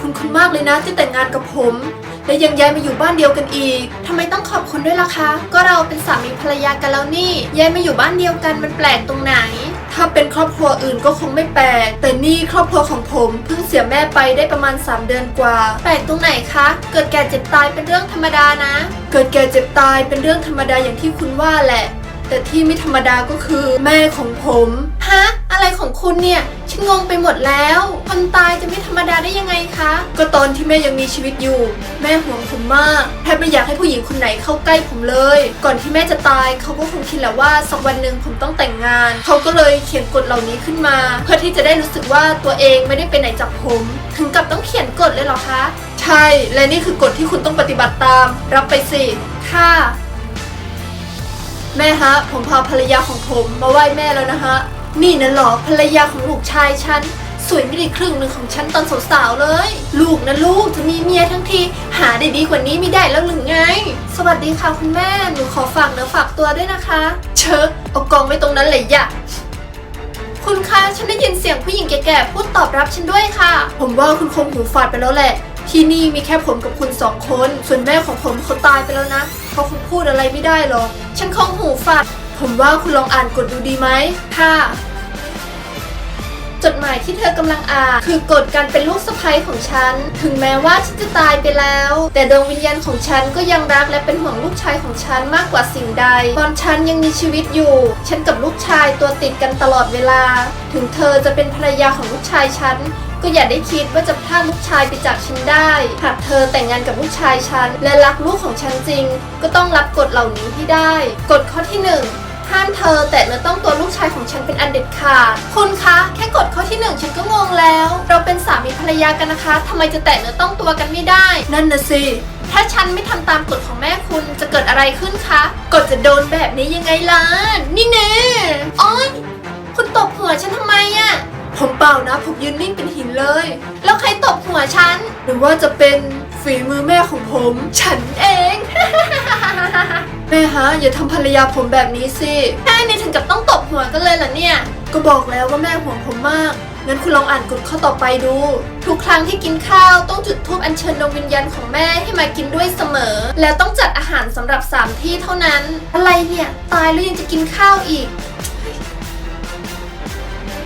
คุณคุณมากเลยนะที่แต่งงานกับผม และยังย้ายมาอยู่บ้านเดียวกันอีกทำไมต้องขอบคุณด้วยล่ะคะ ก็เราเป็นสามีภรรยากันแล้วนี่ย้ายมาอยู่บ้านเดียวกันมันแปลกตรงไหน ถ้าเป็นครอบครัวอื่นก็คงไม่แปลก แต่นี่ครอบครัวของผมเพิ่งเสียแม่ไปได้ประมาณ 3 เดือนกว่า แปลกตรงไหนคะ เกิดแก่เจ็บตายเป็นเรื่องธรรมดานะ เกิดแก่เจ็บตายเป็นเรื่องธรรมดาอย่างที่คุณว่าแหละ แต่ที่ไม่ธรรมดาก็คือ แม่ของผม ฮะ ของคุณเนี่ยฉันงงไปหมดแล้ว คนตายจะไม่ธรรมดาได้ยังไงคะ ก็ตอนที่แม่ยังมีชีวิตอยู่ แม่ห่วงผมมากแทบไม่อยากให้ผู้หญิงคนไหนเข้าใกล้ผมเลย ก่อนที่แม่จะตายเขาก็คงคิดแหละว่าสักวันหนึ่งผมต้องแต่งงาน เขาก็เลยเขียนกฎเหล่านี้ขึ้นมา เพื่อที่จะได้รู้สึกว่าตัวเองไม่ได้ไปไหนจากผม ถึงกับต้องเขียนกฎเลยเหรอคะ ใช่ และนี่คือกฎที่คุณต้องปฏิบัติตาม รับไปสิค่ะแม่ฮะ ผมพาภรรยาของผมมาไหว้แม่แล้วนะฮะ นี่นะหรอภรรยาของลูกชายฉัน สวยไม่ได้ครึ่งหนึ่งของฉันตอนสาวๆเลย ลูกนะลูกจะมีเมียทั้งทีหาได้ดีกว่านี้ไม่ได้แล้วหรือไง สวัสดีค่ะคุณแม่ หนูขอฝากเนื้อฝากตัวด้วยนะคะ เชิญเอากองไว้ตรงนั้นเลยอย่าคุณคะฉันได้ยินเสียงผู้หญิงแก่ๆพูดตอบรับฉันด้วยค่ะ ผมว่าคุณคงหูฝาดไปแล้วแหละ ที่นี่มีแค่ผมกับคุณสองคน ส่วนแม่ของผมเขาตายไปแล้วนะเขาคงพูดอะไรไม่ได้หรอก ฉันคงหูฝาด ผมว่าคุณลองอ่านกฎดูดีไหมค่ะจดหมายที่เธอกำลังอ่านคือกฎการเป็นลูกสะใภ้ของฉัน ถึงแม้ว่าฉันจะตายไปแล้ว แต่ดวงวิญญาณของฉันก็ยังรักและเป็นห่วงลูกชายของฉันมากกว่าสิ่งใด ตอนฉันยังมีชีวิตอยู่ ฉันกับลูกชายตัวติดกันตลอดเวลา ถึงเธอจะเป็นภรรยาของลูกชายฉันก็อย่าได้คิดว่าจะพลาดลูกชายไปจากฉันได้ หากเธอแต่งงานกับลูกชายฉันและรักลูกของฉันจริง ก็ต้องรับกฎเหล่านี้ให้ได้ กฎข้อที่หนึ่ง ห้ามเธอแตะเนื้อต้องตัวลูกชายของฉันเป็นอันเด็ดขาด คุณคะ แค่กดข้อที่หนึ่งฉันก็งงแล้ว เราเป็นสามีภรรยากันนะคะทำไมจะแตะเนื้อต้องตัวกันไม่ได้ นั่นนะสิ ถ้าฉันไม่ทำตามกฎของแม่คุณจะเกิดอะไรขึ้นคะ กฎจะโดนแบบนี้ยังไงล่ะ นี่แน่อ้อยคุณตบหัวฉันทำไมอะ ผมเปล่านะ ผมยืนนิ่งเป็นหินเลย แล้วใครตบหัวฉัน หรือว่าจะเป็นฝีมือแม่ของผม ฉันเอง แม่ฮะอย่าทำภรรยาผมแบบนี้สิ แค่นี้ถึงกับต้องตบหัวกันเลยเหรอเนี่ย ก็บอกแล้วว่าแม่ห่วงผมมาก งั้นคุณลองอ่านกฎข้อต่อไปดู ทุกครั้งที่กินข้าวต้องจุดธูปอัญเชิญดวงวิญญาณของแม่ให้มากินด้วยเสมอ แล้วต้องจัดอาหารสำหรับสามที่เท่านั้น อะไรเนี่ย ตายแล้วยังจะกินข้าวอีก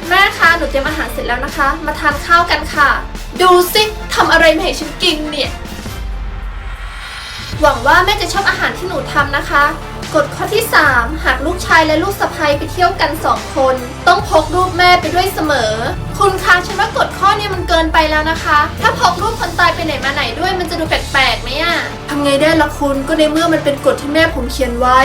แม่คะหนูเตรียมอาหารเสร็จแล้วนะคะ มาทานข้าวกันค่ะ ดูสิทำอะไรมาให้ฉันกินเนี่ย หวังว่าแม่จะชอบอาหารที่หนูทำนะคะกฎข้อที่ 3 หากลูกชายและลูกสะใภ้ไปเที่ยวกัน 2 คน ต้องพกรูปแม่ไปด้วยเสมอ คุณคะฉันว่ากฎข้อนี้มันเกินไปแล้วนะคะ ถ้าพกรูปคนตายไปไหนมาไหนด้วยมันจะดูแปลกๆไหมอะทำไงได้ละคุณก็ในเมื่อมันเป็นกฎที่แม่ผมเขียนไว้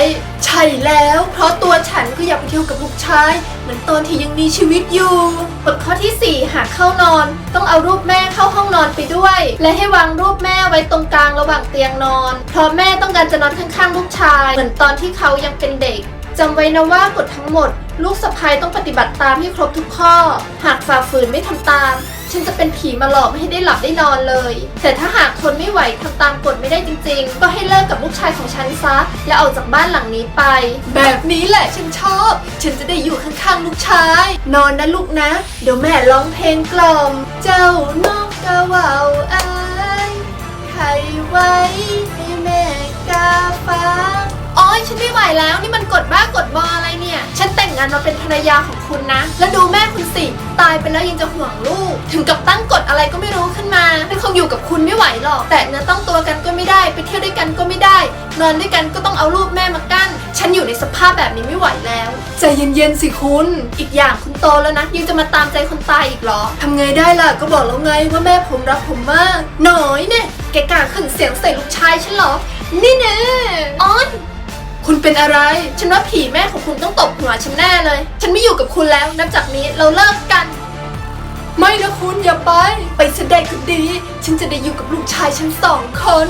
ใช่แล้ว เพราะตัวฉันก็อยากไปเที่ยวกับลูกชาย เหมือนตอนที่ยังมีชีวิตอยู่ กฎข้อทีสี่ 4 หากเข้านอน ต้องเอารูปแม่เข้าห้องนอนไปด้วย และให้วางรูปแม่ไว้ตรงกลางระหว่างเตียงนอน เพราะแม่ต้องการจะนอนข้างๆลูกชาย เหมือนตอนที่เขายังเป็นเด็กจำไว้นะว่ากฎทั้งหมด ลูกสะพ้ยต้องปฏิบัติตามให้ครบทุกข้อ หากฝ่าฝืนไม่ทำตาม ฉันจะเป็นผีมาหลอกไม่ให้ได้หลับได้นอนเลย แต่ถ้าหากทนไม่ไหวทำตามกฎไม่ได้จริง ๆ ก็ให้เลิกกับลูกชายของฉันซะ และออกจากบ้านหลังนี้ไป แบบนี้แหละฉันชอบ ฉันจะได้อยู่ข้างๆลูกชาย นอนนะลูกนะ เดี๋ยวแม่ร้องเพลงกล่อม เจ้านกกระเหว่าเอ้ยใครไว้ให้แม่กาฟ้าโอ้ยฉันไม่ไหวแล้วนี่มันกดบ้ากดบออะไรเนี่ยฉันแต่ งงานมาเป็นภรรยาของคุณนะ แล้วดูแม่คุณสิ ตายไปแล้วยังจะห่วงลูก ถึงกับตั้งกฎอะไรก็ไม่รู้ขึ้นมาฉันคงอยู่กับคุณไม่ไหวหรอก แต่เนื้อต้องตัวกันก็ไม่ได้ ไปเที่ยวด้วยกันก็ไม่ได้ นอนด้วยกันก็ต้องเอารูปแม่มากั้น ฉันอยู่ในสภาพแบบนี้ไม่ไหวแล้วใจเย็นๆสิคุณ อีกอย่างคุณโตแล้วนะยังจะมาตามใจคนตายอีกเหรอทำไงได้ล่ะก็บอกแล้วไงว่าแม่ผมรักผมมาก หน่อยเนี่ยแกกล้าขึ้นเสียงใส่ลูกชายฉันเหรอ นี่แน่อ้อน คุณเป็นอะไร ฉันว่าผีแม่ของคุณต้องตบหัวฉันแน่เลย ฉันไม่อยู่กับคุณแล้ว นับจากนี้เราเลิกกัน ไม่นะคุณอย่าไป ไปแสดงคดี ฉันจะได้อยู่กับลูกชายฉันสองคน